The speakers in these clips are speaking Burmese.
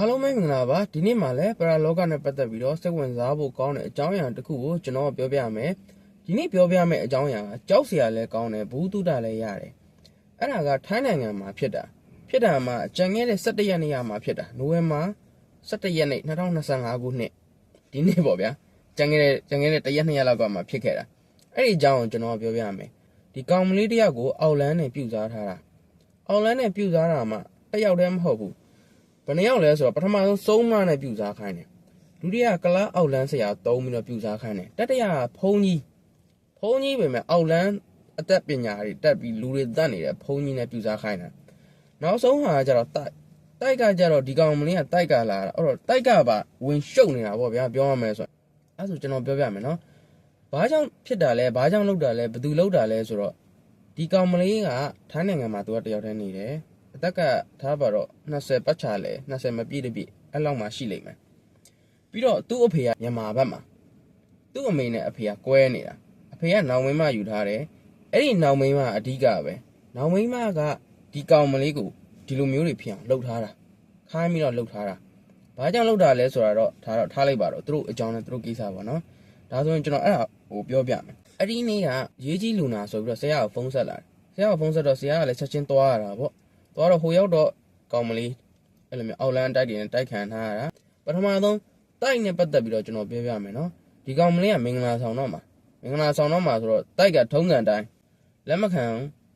အားလုံးပဲမင်္ဂလာပါဒီနေ့မှလည်းပရာလောကနဲ့ပတ်သက်ပြီးတော့စိတ်ဝင်စားဖို့ကောင်းတဲ့အကြောင်းအရာတစ်ခုကိုကျွန်တော်ပြောပြမယ်ဒီနေ့ပြောပြမယ့်အကြောင်းအရာကကြောက်စရာလည်းကောင်းတယ်ဘူးတုဒလည်းရတယ်အဲ့ဒါကထိုင်းနိုင်ငံမှာဖြစ်တာဖြစ်တာမှာကြံခဲ့တဲ့17ရက်နေ့မှာဖြစ်တာနိုဝင်ဘာ17ရက်နေ့2025ခုနှစ်ဒီနေ့ပေါ့ဗျာကြံခဲ့တဲ့ကြံခဲ့တဲ့တရက်နှစ်ရက်လောက်ကမှဖြစ်ခဲ့တာအဲ့ဒီအကြောင်းကိုကျွန်တော်ပြောပြမယ်ဒီကောင်မလေးတယောက်ကိုအောက်လန်းနဲ့ပြုတ်စားထားတာအောက်လန်းနဲ့ပြုတ်စားတာမှတစ်ယောက်တည်းမဟုတ်ဘူး ဘယ်နှယောက်လဲဆိုတော့ပထမဆုံးစုံးမနဲ့ပြူစားခိုင်းတယ်ဒုတိယကလားအောက်လန်းဆရာသုံးပြီးတော့ပြူစားခိုင်းတယ်တတိယကဖုံးကြီးဖုံးကြီးပဲမဲ့အောက်လန်းအသက်ပညာတွေတက်ပြီးလူတွေတတ်နေတဲ့ဖုံးကြီးနဲ့ပြူစားခိုင်းတာနောက်ဆုံးဟာကျတော့တိုက်တိုက်ကကျတော့ဒီကောင်မလေးကတိုက်ကလာတာအဲ့တော့တိုက်ကပါဝင်ရှုပ်နေတာပေါ့ဗျာပြောရမယ်ဆိုတော့အဲ့ဆိုကျွန်တော်ပြောပြမယ်နော်ဘာကြောင့်ဖြစ်တာလဲဘာကြောင့်လောက်တာလဲဘယ်သူလောက်တာလဲဆိုတော့ဒီကောင်မလေးကထိုင်းနိုင်ငံမှာသူကတယောက်တည်းနေတယ် အသက်ကထားပါတော့20ပတ်ချလဲ20မပြည့်တပြည့်အဲ့လောက်မှရှိလိမ့်မယ်ပြီးတော့သူ့အဖေကမြန်မာဘက်မှာသူ့အမေနဲ့အဖေကကွဲနေတာအဖေကနောင်မင်းမယူထားတယ်အဲ့ဒီနောင်မင်းမအဓိကပဲနောင်မင်းမကဒီကောင်မလေးကိုဒီလိုမျိုးတွေဖြစ်အောင်လှုပ်ထားတာခိုင်းပြီးတော့လှုပ်ထားတာဘာကြောင့်လှုပ်တာလဲဆိုတာတော့ထားတော့ထားလိုက်ပါတော့သူတို့အကြောင်းနဲ့သူတို့ကိစ္စပါနော်ဒါဆိုရင်ကျွန်တော်အဲ့ဒါဟိုပြောပြမယ်အဲ့ဒီနေ့ကရေးကြီးလူနာဆိုပြီးတော့ဆရာကဖုန်းဆက်လာတယ်ဆရာကဖုန်းဆက်တော့ဆရာကလည်းချက်ချင်းသွားရတာပေါ့ သွားတော့ဟိုရောက်တော့ကောင်မလေးအဲ့လိုမျိုးအောက်လန်းတိုက်တွေနဲ့တိုက်ခံထားရတာပထမဆုံးတိုက်နဲ့ပတ်သက်ပြီးတော့ကျွန်တော်ပြောပြမယ်နော်ဒီကောင်မလေးကမင်္ဂလာဆောင်တော့မှာမင်္ဂလာဆောင်တော့မှာဆိုတော့တိုက်ကထုံးစံတိုင်းလက်မခံ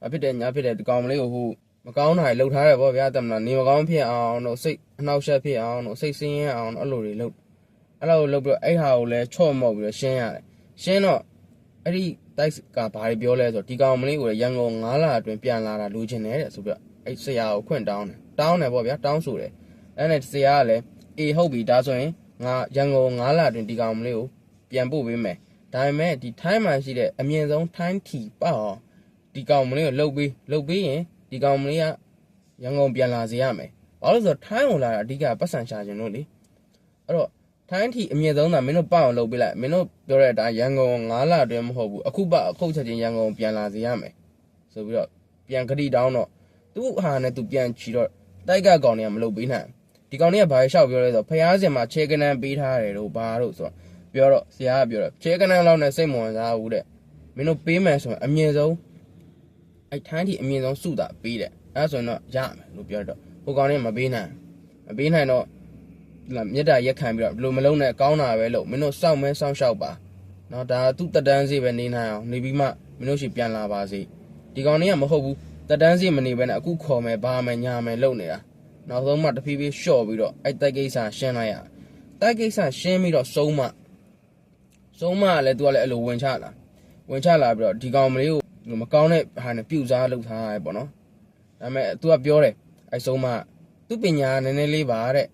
ဘာဖြစ်တယ်ညာဖြစ်တယ်ဒီကောင်မလေးကိုဟိုမကောင်းတာတွေလှုပ်ထားတယ်ပေါ့ဗျာတမလားနေမကောင်းဖြစ်အောင်တို့စိတ်အနှောက်အယှက်ဖြစ်အောင်တို့စိတ်ဆင်းရဲအောင်အဲ့လိုတွေလှုပ်အဲ့လိုလှုပ်ပြီးတော့အဲ့ဟာကိုလည်းချော့မော့ပြီးတော့ရှင်းရတယ်ရှင်းတော့အဲ့ဒီတိုက်ကဘာတွေပြောလဲဆိုတော့ဒီကောင်မလေးကိုလည်းရန်ကုန်9လအတွင်းပြန်လာတာလူချင်းတယ်တဲ့ဆိုပြီးတော့ အဲ့ဆရာကိုခွင့်တောင်းတယ်တောင်းတယ်ပေါ့ဗျာတောင်းဆိုတယ်အဲ့နဲ့ဆရာကလည်းအေးဟုတ်ပြီဒါဆိုရင်ငါရန်ကုန်9လအတွင်းဒီကောင်မလေးကိုပြန်ပို့ပေးမယ်ဒါပေမဲ့ဒီထိုင်းမှာရှိတဲ့အမြင့်ဆုံးထိုင်းထီပေါ့အောင်ဒီကောင်မလေးကိုလှုပ်ပေးလှုပ်ပေးရင်ဒီကောင်မလေးကရန်ကုန်ပြန်လာစေရမယ်ဘာလို့လဲဆိုတော့ထိုင်းကိုလာတာအဓိကပတ်စံရှာခြင်းလို့လေအဲ့တော့ထိုင်းထီအမြင့်ဆုံးသာမင်းတို့ပေါ့အောင်လှုပ်ပေးလိုက်မင်းတို့ပြောတဲ့အတိုင်းရန်ကုန်9လအတွင်းမဟုတ်ဘူးအခုပအခုချက်ချင်းရန်ကုန်ပြန်လာစေရမယ်ဆိုပြီးတော့ပြန်ခရီးတောင်းတော့ သူ့ဟာနဲ့သူပြန်ချီတော့တိုက်ကကောင်တွေကမလုပ်ပေးနိုင်ဒီကောင်တွေကဘာလျှောက်ပြောလဲဆိုတော့ဖျားစင်မှာခြေကနန်းပေးထားတယ်လို့ဘာလို့ဆိုတော့ပြောတော့ဆရာကပြောတော့ခြေကနန်းလောက်နဲ့စိတ်မဝင်စားဘူးတဲ့မင်းတို့ပေးမယ်ဆိုရင်အမြင့်ဆုံးအဲ့ထိုင်းတီအမြင့်ဆုံးစုတာပေးတယ်အဲ့ဆိုရင်တော့ရမယ်လို့ပြောတော့ဟိုကောင်တွေကမပေးနိုင်မပေးနိုင်တော့လာမြတ်တာရက်ခံပြီးတော့ဘလို့မလုံးနဲ့ကောင်းတာပဲလို့မင်းတို့စောင့်မဲစောင့်ရှောက်ပါနော်ဒါသူ့တက်တန်းစီပဲနေနိုင်အောင်နေပြီးမှမင်းတို့ရှိပြန်လာပါစေဒီကောင်တွေကမဟုတ်ဘူး တက်တန်းစီမနေဘဲနဲ့အခုခေါ်မယ်ဘာမယ်ညာမယ်လုပ်နေတာနောက်ဆုံးမှတဖြည်းဖြည်းလျှော့ပြီးတော့အဲ့တိုက်ကိစ္စရှင်းလိုက်ရတိုက်ကိစ္စရှင်းပြီးတော့စုံးမစုံးမကလည်းသူကလည်းအဲ့လိုဝင်ချလာဝင်ချလာပြီးတော့ဒီကောင်မလေးကိုမကောင်းတဲ့ဟာနဲ့ပြုတ်စားလုပ်ထားရဲပေါ့နော်ဒါပေမဲ့သူကပြောတယ်အဲ့စုံးမသူပညာနည်းနည်းလေးပါတဲ့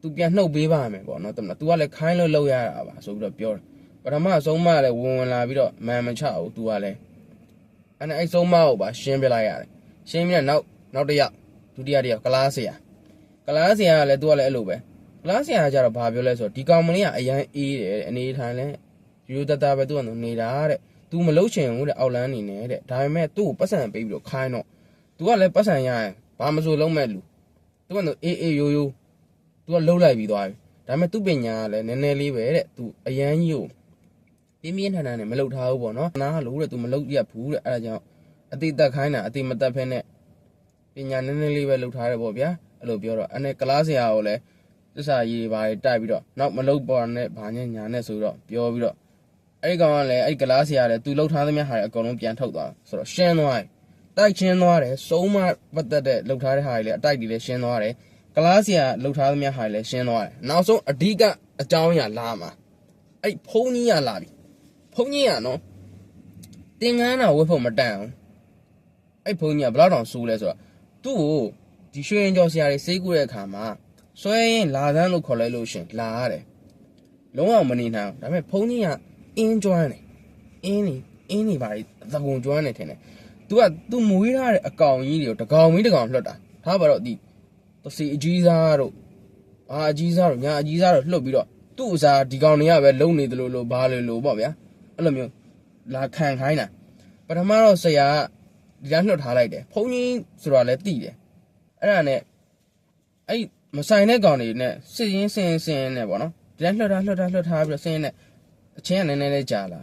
သူပြန်နှုတ်ပေးပါမယ်ပေါ့နော်တမလား तू ကလည်းခိုင်းလို့လုပ်ရတာပါဆိုပြီးတော့ပြောတယ်ပထမဆုံးမလည်းဝင်ဝင်လာပြီးတော့မန်မချဘူး तू ကလည်း အဲ့နဲ့အဲ့ဆုံးမကိုပါရှင်းပြလိုက်ရတယ်ရှင်းပြတဲ့နောက်နောက်တစ်ယောက်ဒုတိယတစ်ယောက်ကလားဆရာကလားဆရာကလည်းသူကလည်းအဲ့လိုပဲကလားဆရာကကြတော့ဘာပြောလဲဆိုတော့ဒီကောင်မလေးကအရန်အေးတယ်တဲ့အနေထိုင်လဲရိုးတတပဲသူကနေတာတဲ့ तू မလုတ်ချင်ဘူးတဲ့အောက်လန်းနေနေတဲ့ဒါပေမဲ့သူ့ကိုပတ်စံပေးပြီးတော့ခိုင်းတော့ तू ကလည်းပတ်စံရရင်ဘာမဆိုလုံးမဲ့လူ तू ကတော့အေးအေးရိုးရိုး तू ကလှုပ်လိုက်ပြီးသွားပြီဒါပေမဲ့သူ့ပညာကလည်းနည်းနည်းလေးပဲတဲ့ तू အရန်ကြီးကို ပြင်းပြင်းထန်ထန်နဲ့မလုတ်ထားဘူးပေါ့နော်နားလို့တဲ့ तू မလုတ်ရဘူးတဲ့အဲ့ဒါကြောင့်အတိတက်ခိုင်းတာအတိမတက်ဖဲနဲ့ပညာနည်းနည်းလေးပဲလုပ်ထားတယ်ပေါ့ဗျာအဲ့လိုပြောတော့အဲ့နဲ့ကလားဆရာကိုလည်းသစ္စာကြီးတွေပါတိုက်ပြီးတော့နောက်မလုပ်ပေါ်နဲ့ဘာနဲ့ညာနဲ့ဆိုတော့ပြောပြီးတော့အဲ့ဒီကောင်ကလည်းအဲ့ဒီကလားဆရာလည်းသူလှုပ်ထားသမျှဟာတွေအကုန်လုံးပြန်ထုတ်သွားဆိုတော့ရှင်းသွားတယ်တိုက်ချင်းသွားတယ်စုံးမပတ်သက်တဲ့လှုပ်ထားတဲ့ဟာတွေလည်းအတိုက်တွေလည်းရှင်းသွားတယ်ကလားဆရာလှုပ်ထားသမျှဟာတွေလည်းရှင်းသွားတယ်နောက်ဆုံးအဓိကအကြောင်းအရာလာမှာအဲ့ဖုန်းကြီးကလာပြီ ဖုန်းကြီးကနော်တင်ငန်းတာဝတ်ဖို့မတန်အောင်အဲ့ဘုန်းကြီးကဘယ်တော့တောင်ဆိုးလဲဆိုတော့သူ့ကိုဒီရွှေရင်ကျော်ဆရာတွေစိတ်ကူးတဲ့အခါမှာဆွဲရင်လာသန်းလို့ခေါ်လိုက်လို့ရှရင်လာရတယ်လုံးဝမနေနိုင်ဘူးဒါပေမဲ့ဘုန်းကြီးကအင်းကျွမ်းတယ်အင်းနေအင်းနေပါလေသကုံကျွမ်းနေထင်တယ်သူကသူမွေးထားတဲ့အကောင်ကြီးတွေကိုတကောင်မင်းတကောင်လွှတ်တာထားပါတော့ဒီတစီအကြီးစားတို့အာအကြီးစားတို့ညာအကြီးစားတို့လှုပ်ပြီးတော့သူ့အစားဒီကောင်တွေကပဲလုံနေတယ်လို့လို့ဘာလို့လို့ပေါ့ဗျာ အဲ့လိုမျိုးလာခံခိုင်းတာပထမတော့ဆရာကဒီကလွှတ်ထားလိုက်တယ်ဖုန်းကြီးဆိုတာလည်းတိတယ်အဲ့ဒါနဲ့အဲ့မဆိုင်တဲ့ကောင်တွေနဲ့စစ်ရင်းစင်စင်နဲ့ပေါ့နော်ဒီတိုင်းလှှတ်ထားလှှတ်ထားလှှတ်ထားပြီးတော့စင်နဲ့အချင်းကနည်းနည်းလေးကြာလာ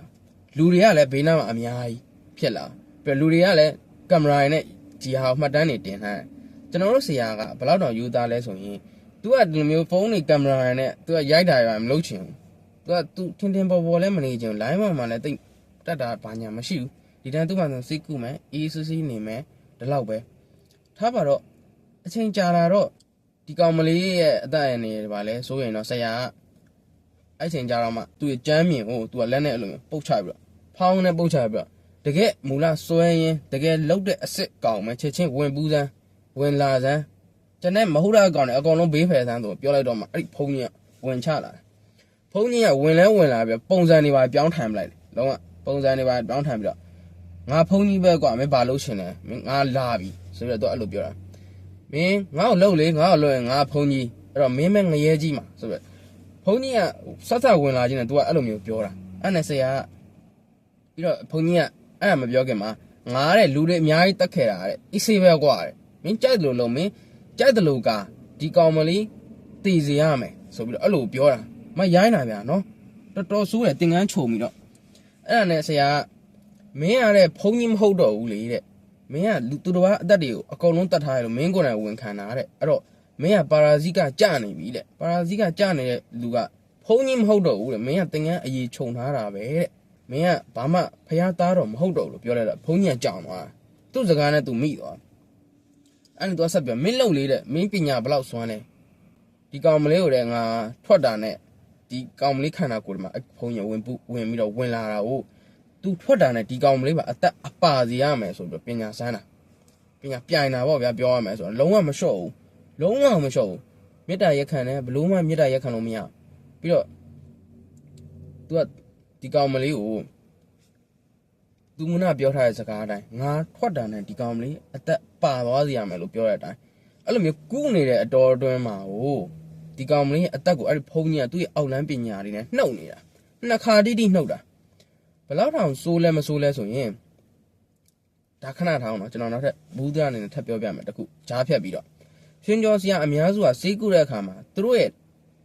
လူတွေကလည်းဘေးနားမှာအများကြီးဖြစ်လာပြီးတော့လူတွေကလည်းကင်မရာနဲ့ဒီဟာမှတ်တမ်းတွေတင်ထားတယ်ကျွန်တော်တို့ဆရာကဘယ်လောက်တောင်ယူသားလဲဆိုရင် तू ကဒီလိုမျိုးဖုန်းနဲ့ကင်မရာနဲ့ तू ကရိုက်တာရမလုပ်ချင်ဘူး သူကသူထင်ထင်ပေါ်ပေါ်လည်းမနေချင်လိုင်းမှာမှလည်းတိတ်တက်တာဘာညာမရှိဘူးဒီတန်းသူ့မှဆိုစိတ်ကူမယ်အေးစူးစီးနေမယ်ဒီလောက်ပဲထားပါတော့အချိန်ကြာလာတော့ဒီကောင်မလေးရဲ့အသက်အန္တရာယ်ပါလဲဆိုရင်တော့ဆရာကအဲ့ချိန်ကြာတော့မှသူ့ကြမ်းမြင်ဟိုသူကလက်နဲ့အဲ့လိုပုတ်ချပြီးတော့ဖောင်းနဲ့ပုတ်ချပြီးတော့တကယ်မူလစွဲရင်တကယ်လောက်တဲ့အစ်စ်ကောင်ပဲချက်ချင်းဝင်ပူးစမ်းဝင်လာစမ်းကျွန်내မဟုတ်တာကောင်နဲ့အကောင်လုံးဘေးဖယ်စမ်းဆိုပြောလိုက်တော့မှအဲ့ဒီဖုန်းကြီးကဝင်ချလာတယ် ဖုန်းကြီးကဝင်လဲဝင်လာပြီးပုံစံတွေပါပြောင်းထိုင်ပလိုက်တယ်လုံးဝပုံစံတွေပါပြောင်းထိုင်ပြီးတော့ငါဖုန်းကြီးပဲကွာမင်းဘာလုပ်ရှင်လဲမင်းငါလာပြီဆိုပြီးတော့သူအဲ့လိုပြောတာမင်းငါ့ကိုလှုပ်လေငါ့ကိုလှုပ်ရင်ငါဖုန်းကြီးအဲ့တော့မင်းမဲငရဲကြီးမှာဆိုပြီးဖုန်းကြီးကဆက်ဆက်ဝင်လာခြင်းနဲ့ तू ကအဲ့လိုမျိုးပြောတာအဲ့နဲ့ဆရာကပြီးတော့ဖုန်းကြီးကအဲ့ဒါမပြောခင်မှာငါတဲ့လူတွေအများကြီးတက်ခဲ့တာတဲ့အစ်စေးပဲကွာတဲ့မင်းကြိုက်တယ်လို့လုံးမင်းကြိုက်တယ်လို့ကဒီကောင်မလေးတည်စီရမယ်ဆိုပြီးတော့အဲ့လိုပြောတာ မရိုင်းတာဗျာနော်တော်တော်ဆိုးတယ်တင်ကန်းခြုံပြီးတော့အဲ့ဒါနဲ့ဆရာကမင်းရတဲ့ဖုန်းကြီးမဟုတ်တော့ဘူးလေတဲ့မင်းကလူသူတော်ဘာအသက်တွေကိုအကုန်လုံးတတ်ထားရလို့မင်းကိုယ်တိုင်ဝန်ခံတာတဲ့အဲ့တော့မင်းကပါရာဇိကကြာနေပြီတဲ့ပါရာဇိကကြာနေတဲ့လူကဖုန်းကြီးမဟုတ်တော့ဘူးတဲ့မင်းကတင်ကန်းအရေးခြုံထားတာပဲတဲ့မင်းကဘာမှဖျားသားတော့မဟုတ်တော့ဘူးလို့ပြောလိုက်တော့ဘုန်းကြီးကကြောင်သွားသူ့စကားနဲ့သူမိသွားအဲ့ဒါသူကဆက်ပြောမင်းလုံလေးတဲ့မင်းပညာဘလောက်စွမ်းလဲဒီကောင်မလေးကိုတဲ့ငါထွက်တာနဲ့ ဒီကောင်မလေးခန္ဓာကိုယ်ဒီမှာအဘုန်းကြီးဝင်ပူဝင်ပြီးတော့ဝင်လာတာကိုသူထွက်တာနဲ့ဒီကောင်မလေးပါအသက်အပါစီရမယ်ဆိုပြီးပညာစမ်းတာပညာပြိုင်တာပေါ့ဗျာပြောရမယ်ဆိုတော့လုံးဝမလျှော့ဘူးလုံးဝမလျှော့ဘူးမေတ္တာရက်ခံတယ်ဘလို့မှမေတ္တာရက်ခံလို့မရပြီးတော့ तू ကဒီကောင်မလေးကိုသူမနာပြောထားတဲ့စကားအတိုင်းငါထွက်တာနဲ့ဒီကောင်မလေးအသက်ပါသွားစီရမယ်လို့ပြောတဲ့အတိုင်းအဲ့လိုမျိုးကူးနေတဲ့အတော်အတွင်းမှာဟို ဒီကောင်မလေးရဲ့အသက်ကိုအဲ့ဒီဖုန်းကြီးကသူ့ရဲ့အောက်လန်းပညာတွေနဲ့နှုတ်နေတာနှစ်ခါတိတိနှုတ်တာဘယ်လောက်တောင်စိုးလဲမစိုးလဲဆိုရင်ဒါခဏထောင်းတော့ကျွန်တော်နောက်ထပ်ဘူးသားအနေနဲ့ထပ်ပြောပြမယ်တခုဂျားဖြတ်ပြီးတော့ရှင်ကျော်စီကအများစုကစေးကူတဲ့အခါမှာသူတို့ရဲ့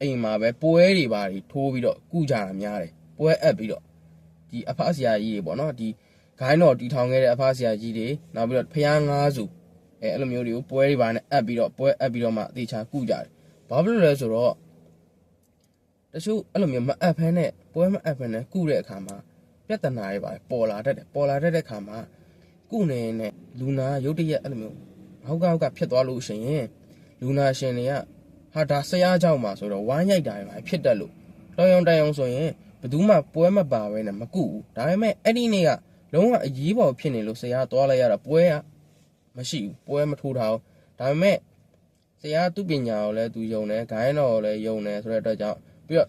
အိမ်မှာပဲပွဲတွေပါတွေထိုးပြီးတော့ကုကြတာများတယ်ပွဲအပ်ပြီးတော့ဒီအဖဆရာကြီးတွေပေါ့နော်ဒီဂိုင်းတော်တီထောင်ခဲ့တဲ့အဖဆရာကြီးတွေနောက်ပြီးတော့ဖျားငါးစုအဲအဲ့လိုမျိုးတွေကိုပွဲတွေပါနဲ့အပ်ပြီးတော့ပွဲအပ်ပြီးတော့မှအသေးချာကုကြတယ် ဘာဖြစ်လို့လဲဆိုတော့တချို့အဲ့လိုမျိုးမအပ်ဖဲနဲ့ပွဲမအပ်ဖဲနဲ့ကုတဲ့အခါမှာပြဿနာတွေပါပေါ်လာတတ်တယ်ပေါ်လာတတ်တဲ့အခါမှာကုနေနဲ့လူနာရုတ်တရက်အဲ့လိုမျိုးဟောက်ကဟောက်ကဖြစ်သွားလို့ရှိရင်လူနာရှင်တွေကဟာဒါဆရာเจ้าမှာဆိုတော့ဝိုင်းရိုက်တာတွေပါဖြစ်တတ်လို့တော်ရုံတန်ရုံဆိုရင်ဘယ်သူမှပွဲမပါဘဲနဲ့မကုဘူးဒါပေမဲ့အဲ့ဒီနေ့ကလုံးဝအရေးပေါ်ဖြစ်နေလို့ဆရာသွားလိုက်ရတာပွဲကမရှိဘူးပွဲမထိုးထားဘူးဒါပေမဲ့ ဆရာသူ့ပညာကိုလည်းသူယုံတယ်ဂိုင်းတော်ကိုလည်းယုံတယ်ဆိုတဲ့အတွက်ကြောင့်ပြီးတော့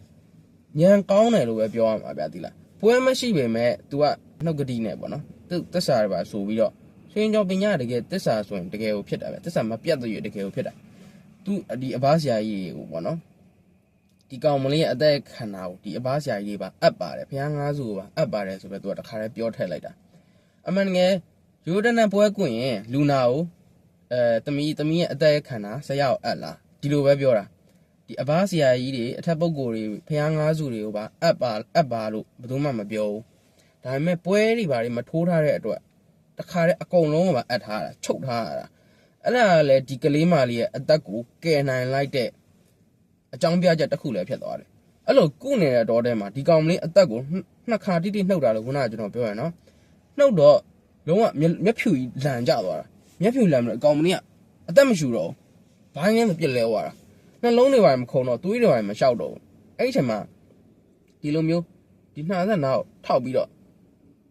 ညံကောင်းတယ်လို့ပဲပြောရမှာဗျာဒီလားပွဲမရှိပေမဲ့ तू ကနှုတ်ကတိနဲ့ပေါ့နော်သူသစ္စာတွေပါဆိုပြီးတော့ဆွေးကြောပညာတကယ်သစ္စာဆိုရင်တကယ်ကိုဖြစ်တာပဲသစ္စာမပြတ်သေးရတကယ်ကိုဖြစ်တာသူဒီအဘဆရာကြီးကိုပေါ့နော်ဒီကောင်မလေးရဲ့အသက်ခန္ဓာကိုဒီအဘဆရာကြီးပါအပ်ပါတယ်ဘုရားငါးစုကိုပါအပ်ပါတယ်ဆိုပြီးသူကတခါတည်းပြောထည့်လိုက်တာအမှန်ငယ်ရိုးတနက်ပွဲကွင်ရင်လူနာကို အဲတမီတမီရဲ့အသက်ခန္ဓာဆရာကိုအပ်လားဒီလိုပဲပြောတာဒီအဘဆရာကြီးတွေအထက်ပုဂ္ဂိုလ်တွေဘုရားငါးစုတွေကိုပါအပ်ပါအပ်ပါလို့ဘယ်သူမှမပြောဘူးဒါပေမဲ့ပွဲတွေဘာတွေမထိုးထားတဲ့အတွက်တခါတည်းအကုန်လုံးကပါအပ်ထားတာချုပ်ထားရတာအဲ့ဒါကလည်းဒီကလေးမလေးရဲ့အသက်ကိုကယ်နိုင်လိုက်တဲ့အကြောင်းပြချက်တစ်ခုလည်းဖြစ်သွားတယ်အဲ့လိုကုနေတဲ့တော့တဲမှာဒီကောင်မလေးအသက်ကိုနှစ်ခါတိတိနှုတ်တာလို့ခုနကကျွန်တော်ပြောရနော်နှုတ်တော့လုံးဝမျက်ဖြူကြီးလန်ကျသွားတာ မျက်ဖြူလန်ပြီးတော့အကောင်မလေးကအသက်မရှူတော့ဘူးဘာငင်းမပြစ်လဲသွားတာနှလုံးတွေပါမခုံတော့သွေးတွေပါမလျှောက်တော့ဘူးအဲ့ဒီချိန်မှာဒီလိုမျိုးဒီနှာဆက်နောက်ထောက်ပြီးတော့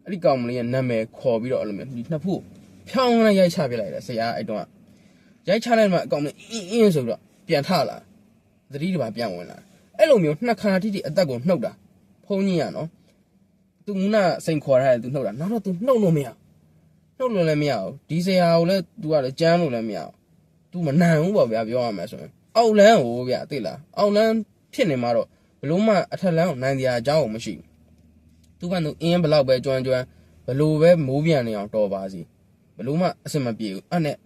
အဲ့ဒီကောင်မလေးရဲ့နာမည်ခေါ်ပြီးတော့အဲ့လိုမျိုးဒီနှစ်ဖူးဖြောင်းလိုက်ရိုက်ချပြလိုက်တယ်ဆရာအဲ့တုန်းကရိုက်ချလိုက်မှအကောင်မလေးအင်းအင်းဆိုပြီးတော့ပြန်ထလာသတိတပါပြန်ဝင်လာအဲ့လိုမျိုးနှစ်ခါတိတိအသက်ကိုနှုတ်တာဖုန်းကြီးရနော်သူကစိန်ခေါ်ထားတယ်သူနှုတ်တာနောက်တော့သူနှုတ်လို့မရ နှုတ်လို့လည်းမရဘူးဒီဆရာကိုလည်းသူကလည်းကြမ်းလို့လည်းမရဘူးသူမနိုင်ဘူးပေါ့ဗျာပြောရမယ်ဆိုရင်အောက်လန်းကိုဗျာသိလားအောက်လန်းဖြစ်နေမှာတော့ဘလို့မှအထက်လန်းကိုနိုင်စရာအကြောင်းမရှိဘူးသူကသူအင်းဘလောက်ပဲကျွမ်းကျွမ်းဘလို့ပဲမိုးပြန်နေအောင်တော်ပါစီဘလို့မှအဆင်မပြေဘူးအဲ့နဲ့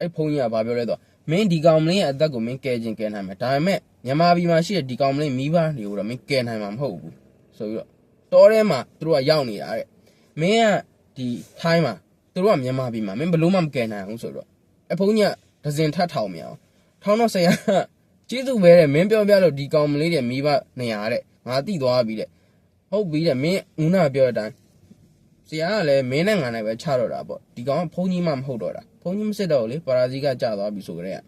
အဲ့ဖုန်းကြီးကဘာပြောလဲဆိုတော့မမင်းဒီကောင်မလေးရဲ့အသက်ကိုမင်းကယ်ခြင်းကယ်နိုင်မယ်ဒါပေမဲ့မြန်မာပြည်မှာရှိတဲ့ဒီကောင်မလေးမိဘတွေကိုတော့မင်းကယ်နိုင်မှာမဟုတ်ဘူးဆိုပြီးတော့တောထဲမှာသူတို့ကရောက်နေတာတဲ့မင်းကဒီထိုင်းမှာ သူတို့ကမြန်မာပြည်မှာမင်းဘလို့မှမကယ်နိုင်ဘူးဆိုတော့အဖုန်းကြီးကဒဇင်ထပ်ထောင်မြောင်ထောင်းတော့ဆရာကျေးဇူးပဲတဲ့မင်းပြောပြလို့ဒီကောင်မလေးတွေမိဘနေရတဲ့ငါတိသွားပြီတဲ့ဟုတ်ပြီတဲ့မင်းဦးနာပြောတဲ့အတိုင်းဆရာကလည်းမင်းနဲ့ငါနဲ့ပဲချတော့တာပေါ့ဒီကောင်ကဖုန်းကြီးမှမဟုတ်တော့တာဖုန်းကြီးမစစ်တော့ဘူးလေပါရာဇီကကြာသွားပြီဆိုကြတဲ့က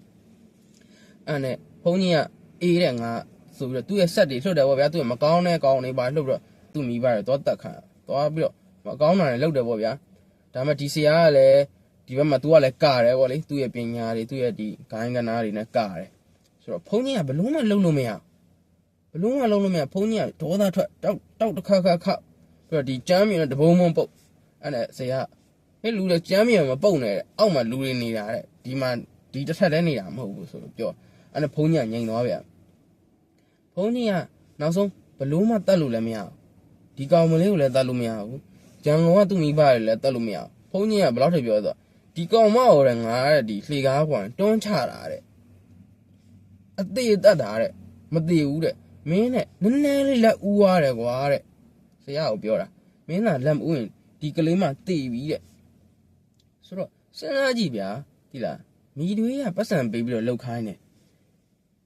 အဲ့နဲ့ဖုန်းကြီးကအေးတဲ့ငါဆိုပြီးတော့သူ့ရဲ့ဆက်တွေလှုပ်တယ်ပေါ့ဗျာသူ့ရဲ့မကောင်းတဲ့ကောင်တွေပါလှုပ်ပြီးတော့သူ့မိဘတွေတော့တက်ခံသွားပြီးတော့မကောင်းတာတွေလှုပ်တယ်ပေါ့ဗျာ ဒါမှဒီဆရာကလည်းဒီဘက်မှာ तू ကလည်းကာတယ်ပေါ့လေသူ့ရဲ့ပညာတွေသူ့ရဲ့ဒီဂိုင်းကနာတွေနဲ့ကာတယ်ဆိုတော့ဖုန်းကြီးကဘလုံးမလှုပ်လို့မရဘလုံးမလှုပ်လို့မရဖုန်းကြီးကဒေါသထွက်တောက်တောက်တစ်ခါခါခါပြီးတော့ဒီကျမ်းမြင်တဲ့တဘုံမုံပုတ်အဲ့ဒါဆရာဟဲ့လူတွေကြမ်းမြေမပုတ်နဲ့တဲ့အောက်မှာလူတွေနေတာတဲ့ဒီမှာဒီတစ်ထက်တည်းနေတာမဟုတ်ဘူးဆိုလို့ပြောအဲ့ဒါဖုန်းကြီးကငြိမ်သွားဗျဖုန်းကြီးကနောက်ဆုံးဘလို့မှတတ်လို့လည်းမရဘူးဒီကောင်မလေးကိုလည်းတတ်လို့မရဘူး ဂျန်ကုန်ကသူ့မိဘတွေလည်းတတ်လို့မရဘူးဖုန်းကြီးကဘယ်လောက်ထိပြောဆိုဒီကောင်မဟောတဲ့ငါတဲ့ဒီလှေကားကွာတွန်းချတာတဲ့အသေးတတ်တာတဲ့မသေးဘူးတဲ့မင်းနဲ့နည်းနည်းလေးလက်ဦးသွားတယ်ကွာတဲ့ဆရာကပြောတာမင်းကလက်မဦးရင်ဒီကလေးမှတေပြီတဲ့ဆိုတော့စဉ်းစားကြည့်ဗျာဒီလားမိတွေကပတ်စံပေးပြီးတော့လှုပ်ခိုင်းတယ်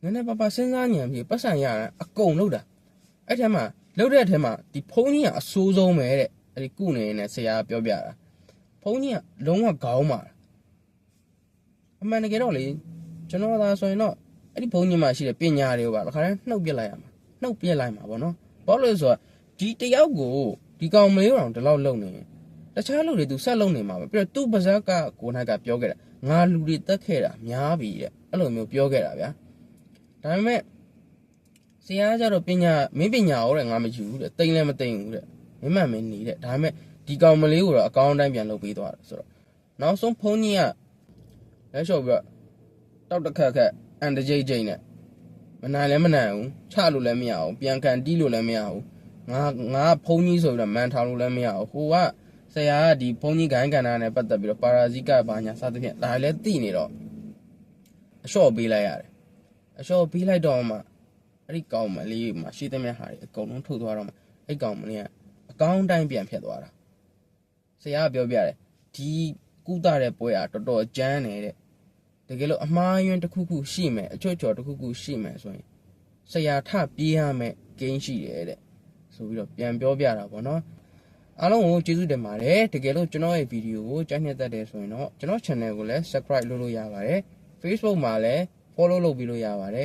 နည်းနည်းပါးပါစဉ်းစားဉာဏ်ပြီးပတ်စံရတာအကုန်လှုပ်တာအဲ့ထက်မှလှုပ်တဲ့အထက်မှဒီဖုန်းကြီးကအဆိုးဆုံးပဲတဲ့ အဲ့ဒီကုနေနဲ့ဆရာပြောပြတာဖုန်းကြီးကလုံးဝခေါင်းပါအမှန်တကယ်တော့လေကျွန်တော်သာဆိုရင်တော့အဲ့ဒီဖုန်းကြီးမှာရှိတဲ့ပညာတွေကိုပါတစ်ခါတည်းနှုတ်ပြလိုက်ရမှာနှုတ်ပြလိုက်မှာပေါ့နော်ဘာလို့လဲဆိုတော့ဒီတယောက်ကိုဒီကောင်မလေးကောင်ဒီလောက်လုံနေရင်တခြားလူတွေသူဆက်လုံနေမှာပဲပြီးတော့သူ့ပါဇက်ကကိုနိုင်ကပြောခဲ့တာငါလူတွေတက်ခဲ့တာများပြီတဲ့အဲ့လိုမျိုးပြောခဲ့တာဗျာဒါပေမဲ့ဆရာကကြတော့ပညာမင်းပညာဟောတဲ့ငါမယူဘူးတဲ့တိမ်လည်းမတိမ်ဘူးတဲ့ မင်းမှန်မင်းနေတဲ့ဒါပေမဲ့ဒီကောင်မလေးကိုတော့အကောင်းအတိုင်းပြန်လုပ်ပေးသွားတယ်ဆိုတော့နောက်ဆုံးဖုန်းကြီးကလက်လျှော့ပြီးတော့တောက်တစ်ခက်ခက်အန်တကြိတ်ကြိတ်နဲ့မနိုင်လည်းမနိုင်ဘူးချလို့လည်းမရဘူးပြန်ကန်တီးလို့လည်းမရဘူးငါငါဖုန်းကြီးဆိုပြီးတော့မန်ထောင်လို့လည်းမရဘူးဟိုကဆရာကဒီဘုန်းကြီးဂိုင်းကန္နာနဲ့ပတ်သက်ပြီးတော့ပါရာဇိကဘာညာစသဖြင့်ဒါလည်းသိနေတော့အလျှော့ပေးလိုက်ရတယ်အလျှော့ပေးလိုက်တော့မှအဲ့ဒီကောင်မလေးမှာရှိသမျှဟာတွေအကုန်လုံးထုတ်သွားတော့မှအဲ့ကောင်မလေးကအ ကောင်းတိုင်းပြန်ဖြစ်သွားတာဆရာကပြောပြတယ်ဒီကုသတဲ့ပွဲကတော်တော်ကြမ်းနေတဲ့တကယ်လို့အမှားယွင်းတစ်ခုခုရှိမယ်အချွတ်ချော်တစ်ခုခုရှိမယ်ဆိုရင်ဆရာထပြေးရမယ်ဂိမ်းရှိတယ်တဲ့ဆိုပြီးတော့ပြန်ပြောပြတာပေါ့နော်အားလုံးကိုကျေးဇူးတင်ပါတယ်တကယ်လို့ကျွန်တော်ရဲ့ဗီဒီယိုကိုကြိုက်နှစ်သက်တယ်ဆိုရင်တော့ကျွန်တော် channel ကိုလည်း subscribe လုပ်လို့ရပါတယ် Facebook မှာလည်း follow လုပ်ပြီးလို့ရပါတယ်